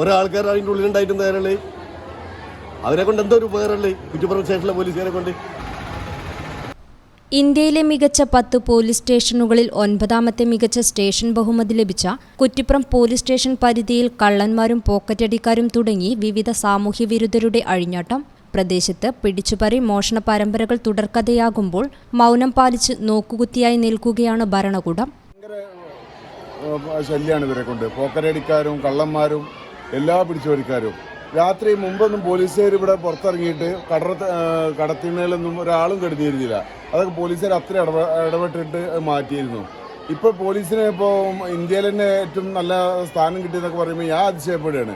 കുറെ ആൾക്കാർ അതിന്റെ ഉള്ളിലുണ്ടായിട്ടും നേരല്ലേ അവരെ കൊണ്ട് എന്തോ ഒരു ഉപകാരമല്ലേ കുറ്റിപ്പുറം സ്റ്റേഷനിലെ പോലീസുകാരെ കൊണ്ട്. ഇന്ത്യയിലെ മികച്ച പത്ത് പോലീസ് സ്റ്റേഷനുകളിൽ ഒൻപതാമത്തെ മികച്ച സ്റ്റേഷൻ ബഹുമതി ലഭിച്ച കുറ്റിപ്പുറം പോലീസ് സ്റ്റേഷൻ പരിധിയിൽ കള്ളന്മാരും പോക്കറ്റടിക്കാരും തുടങ്ങി വിവിധ സാമൂഹ്യ വിരുദ്ധരുടെ അഴിഞ്ഞാട്ടം. പ്രദേശത്ത് പിടിച്ചുപറി മോഷണ പരമ്പരകൾ തുടർക്കഥയാകുമ്പോൾ മൗനം പാലിച്ച് നോക്കുകുത്തിയായി നിൽക്കുകയാണ് ഭരണകൂടം. ശല്യാണ് ശല്യമാണ് ഇവരെ കൊണ്ട്. പോക്കരടിക്കാരും കള്ളന്മാരും എല്ലാ പിടിച്ചുപറിക്കാരും രാത്രി മുമ്പൊന്നും പോലീസുകാർ ഇവിടെ പുറത്തിറങ്ങിയിട്ട് കടറ കടത്തിണയിലൊന്നും ഒരാളും കരുതിയിരുന്നില്ല. അതൊക്കെ പോലീസുകാർ അത്ര ഇടപ ഇടപെട്ടിട്ട് മാറ്റിയിരുന്നു. ഇപ്പോൾ പോലീസിന് ഇപ്പോൾ ഇന്ത്യയിൽ തന്നെ ഏറ്റവും നല്ല സ്ഥാനം കിട്ടിയെന്നൊക്കെ പറയുമ്പോൾ ഞാൻ അതിശയപ്പെടുകയാണ്.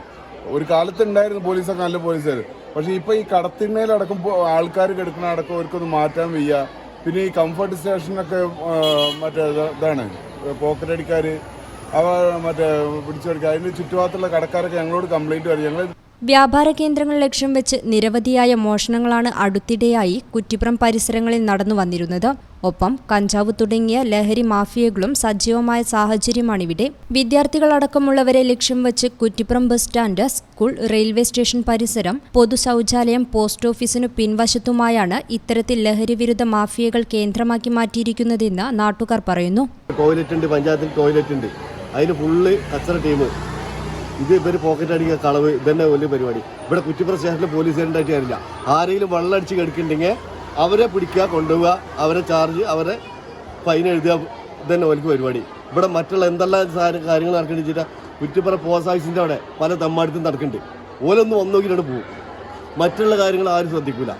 ഒരു കാലത്ത് ഉണ്ടായിരുന്നു പോലീസൊക്കെ നല്ല പോലീസുകാർ പക്ഷേ ഇപ്പോൾ ഈ കടത്തിണ്ണയിലടക്കം ആൾക്കാർ കിടക്കുന്ന അടക്കം അവർക്കൊന്ന് മാറ്റാൻ വയ്യ. പിന്നെ ഈ കംഫർട്ട് സ്റ്റേഷനൊക്കെ മറ്റേ ഇത് ഇതാണ് പോക്കറ്റടിക്കാർ അവ മറ്റേ പിടിച്ചെടുക്കുക. അതിന് ചുറ്റുഭാഗത്തുള്ള കടക്കാരൊക്കെ ഞങ്ങളോട് കംപ്ലൈന്റ് വരും. ഞങ്ങൾ വ്യാപാര കേന്ദ്രങ്ങൾ ലക്ഷ്യം വെച്ച് നിരവധിയായ മോഷണങ്ങളാണ് അടുത്തിടെയായി കുറ്റിപ്പുറം പരിസരങ്ങളിൽ നടന്നു വന്നിരുന്നത്. ഒപ്പം കഞ്ചാവ് തുടങ്ങിയ ലഹരി മാഫിയകളും സജീവമായ സാഹചര്യമാണിവിടെ വിദ്യാർത്ഥികളടക്കമുള്ളവരെ ലക്ഷ്യം വെച്ച് Kuttippuram bus stand school railway station പരിസരം പൊതു ശൗചാലയം പോസ്റ്റ് ഓഫീസിനു പിൻവശത്തുമായാണ് ഇത്തരത്തിൽ ലഹരി വിരുദ്ധ മാഫിയകൾ കേന്ദ്രമാക്കി മാറ്റിയിരിക്കുന്നതെന്ന് നാട്ടുകാർ പറയുന്നു. ടോയ്ലറ്റ് ഉണ്ട് പഞ്ചായത്തിൽ ടോയ്ലറ്റ് ഉണ്ട്. അതിന് ഫുള്ള് കച്ചറ ടീം ഇത് ഇവർ പോക്കറ്റ് അടിക്കുക കളവ്. ഇതന്നെ വലിയ പരിപാടി. ഇവിടെ കുറ്റിപ്പുറ സ്റ്റേഷനിൽ പോലീസുകാരുണ്ടായിട്ട് കാര്യമില്ല. ആരെങ്കിലും വെള്ളം അടിച്ച് അവരെ പിടിക്കുക കൊണ്ടുപോവുക അവരെ ചാർജ് അവരെ ഫൈൻ എഴുതുക. ഇതന്നെ വലിയ പരിപാടി. ഇവിടെ മറ്റുള്ള എന്തെല്ലാം കാര്യങ്ങൾ നടക്കേണ്ടി വെച്ചിട്ട് കുറ്റിപ്പുറ പോസ്റ്റ് ഓഫീസിന്റെ അവിടെ പല തമ്മാടത്തും നടക്കുന്നുണ്ട്. ഓലൊന്നും ഒന്നോക്കിയിട്ട് പോകും. മറ്റുള്ള കാര്യങ്ങൾ ആരും ശ്രദ്ധിക്കില്ല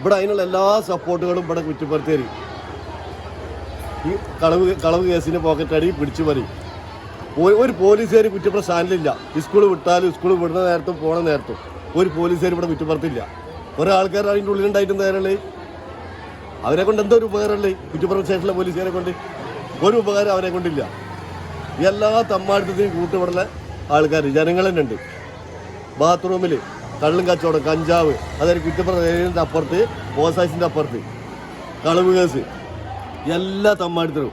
ഇവിടെ അതിനുള്ള എല്ലാ സപ്പോർട്ടുകളും ഇവിടെ കുറ്റിപ്പുറത്തേരി. ഈ കളവ് കളവ് കേസിന്റെ പോക്കറ്റ് അടി പിടിച്ചു പറി ഒരു- പോലീസുകാർ കുറ്റപ്പുറം സ്റ്റാൻഡിലില്ല സ്കൂൾ വിട്ടാലും സ്കൂൾ വിടുന്ന നേരത്തും പോണ നേരത്തും ഒരു പോലീസുകാർ ഇവിടെ കുറ്റപ്പുറത്തില്ല ഒരു ആൾക്കാർ അതിന്റെ ഉള്ളിലുണ്ടായിട്ട് നേരല്ലേ? അവരെ കൊണ്ട് എന്തോ ഒരു ഉപകാരമല്ലേ കുറ്റപ്പുറം സ്റ്റേഷനിലെ പോലീസുകാരെ കൊണ്ട്? ഒരു ഉപകാരം അവരെ കൊണ്ടില്ല. എല്ലാ തമ്മാടത്തിനും കൂട്ടുപെടുന്ന ആൾക്കാർ ജനങ്ങൾ തന്നെ ഉണ്ട് ബാത്റൂമിൽ കള്ളും കച്ചവടം കഞ്ചാവ് അതായത് കുറ്റപ്പുറം ഏരിയന്റെ അപ്പുറത്ത് പോസാസിന്റെ അപ്പുറത്ത് കളവ് കേസ് എല്ലാ തമ്മാടുത്തരും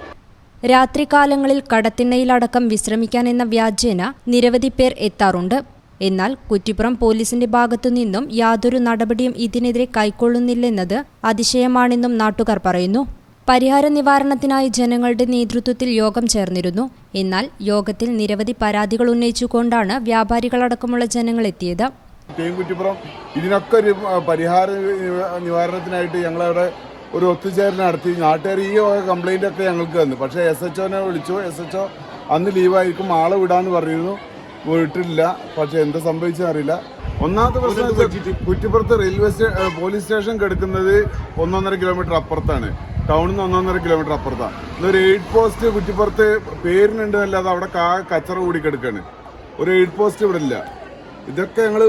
രാത്രികാലങ്ങളിൽ കടത്തിണ്ണയിലടക്കം വിശ്രമിക്കാൻ എന്ന വ്യാജേന നിരവധി പേർ എത്താറുണ്ട്. എന്നാൽ കുറ്റിപ്പുറം പോലീസിന്റെ ഭാഗത്തു നിന്നും യാതൊരു നടപടിയും ഇതിനെതിരെ കൈക്കൊള്ളുന്നില്ലെന്നത് അതിശയമാണെന്നും നാട്ടുകാർ പറയുന്നു. പരിഹാര നിവാരണത്തിനായി ജനങ്ങളുടെ നേതൃത്വത്തിൽ യോഗം ചേർന്നിരുന്നു. എന്നാൽ യോഗത്തിൽ നിരവധി പരാതികൾ ഉന്നയിച്ചുകൊണ്ടാണ് വ്യാപാരികളടക്കമുള്ള ജനങ്ങൾ എത്തിയത്. കുറ്റിപ്പുറം ഇതിനൊക്കെ ഒരു പരിഹാര നിവാരണത്തിനായിട്ട് ഞങ്ങളവിടെ ഒരു ഒത്തുചേരൽ നടത്തി. നാട്ടുകാർ ഈ കംപ്ലൈന്റ് ഒക്കെ ഞങ്ങൾക്ക് തന്നു. പക്ഷേ എസ് എച്ച് ഒനെ വിളിച്ചു. എസ് എച്ച് ഒ അന്ന് ലീവായിരിക്കും ആളെ വിടാന്ന് പറഞ്ഞിരുന്നു. വിട്ടില്ല പക്ഷേ എന്താ സംഭവിച്ചെന്ന് അറിയില്ല. ഒന്നാമത്തെ പ്രശ്നം കുറ്റിപ്പുറത്ത് റെയിൽവേ സ്റ്റേ പോലീസ് സ്റ്റേഷൻ കിടക്കുന്നത് ഒന്നൊന്നര കിലോമീറ്റർ അപ്പുറത്താണ്. ടൗണിൽ നിന്ന് ഒന്നൊന്നര കിലോമീറ്റർ അപ്പുറത്താണ്. ഇന്നൊരു എയ്ഡ് പോസ്റ്റ് കുറ്റിപ്പുറത്ത് പേരിനുണ്ടെന്നല്ലാതെ അവിടെ കാ കച്ചറ കൂടി കിടക്കാണ്. ഒരു എയ്ഡ് പോസ്റ്റ് ഇവിടെ ഇല്ല. ഇതൊക്കെ ഞങ്ങൾ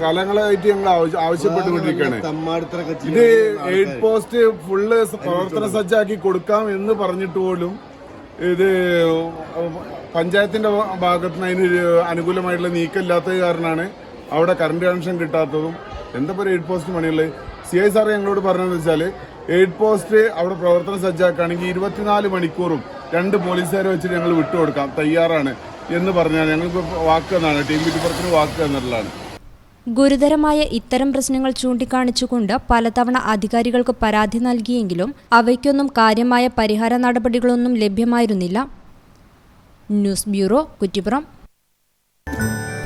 കാലങ്ങളായിട്ട് ഞങ്ങൾ ആവശ്യ- ആവശ്യപ്പെട്ടുകൊണ്ടിരിക്കുകയാണ്. ഇത് എയ്ഡ് പോസ്റ്റ് ഫുള്ള് പ്രവർത്തന സജ്ജാക്കി കൊടുക്കാം എന്ന് പറഞ്ഞിട്ട് പോലും ഇത് പഞ്ചായത്തിന്റെ ഭാഗത്ത് നിന്ന് അതിന് അനുകൂലമായിട്ടുള്ള നീക്കമില്ലാത്തത് കാരണമാണ് അവിടെ കറണ്ട് കണക്ഷൻ കിട്ടാത്തതും എന്താ പറയുക എയ്ഡ് പോസ്റ്റ് പണിയുള്ളത് സി ഐ സാർ ഞങ്ങളോട് പറഞ്ഞതെന്ന് വെച്ചാൽ എയ്ഡ് പോസ്റ്റ് അവിടെ പ്രവർത്തനം സജ്ജാക്കുകയാണെങ്കിൽ ഇരുപത്തിനാല് മണിക്കൂറും രണ്ട് പോലീസുകാരെ വെച്ചിട്ട് ഞങ്ങൾ വിട്ടുകൊടുക്കാം. തയ്യാറാണ്. എന്ന് പറഞ്ഞാൽ ഞങ്ങൾക്ക് വാക്ക് എന്നാണ്. ടീം വിറ്റുപുറത്തിന് വാക്ക് എന്നുള്ളതാണ്. ഗുരുതരമായ ഇത്തരം പ്രശ്നങ്ങൾ ചൂണ്ടിക്കാണിച്ചുകൊണ്ട് പലതവണ അധികാരികൾക്ക് പരാതി നൽകിയെങ്കിലും അവയ്ക്കൊന്നും കാര്യമായ പരിഹാര നടപടികളൊന്നും ലഭ്യമായിരുന്നില്ല. News bureau Kuttippuram.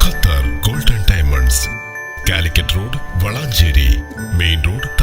Qatar golden diamonds. Calicut road Valanchery. Main road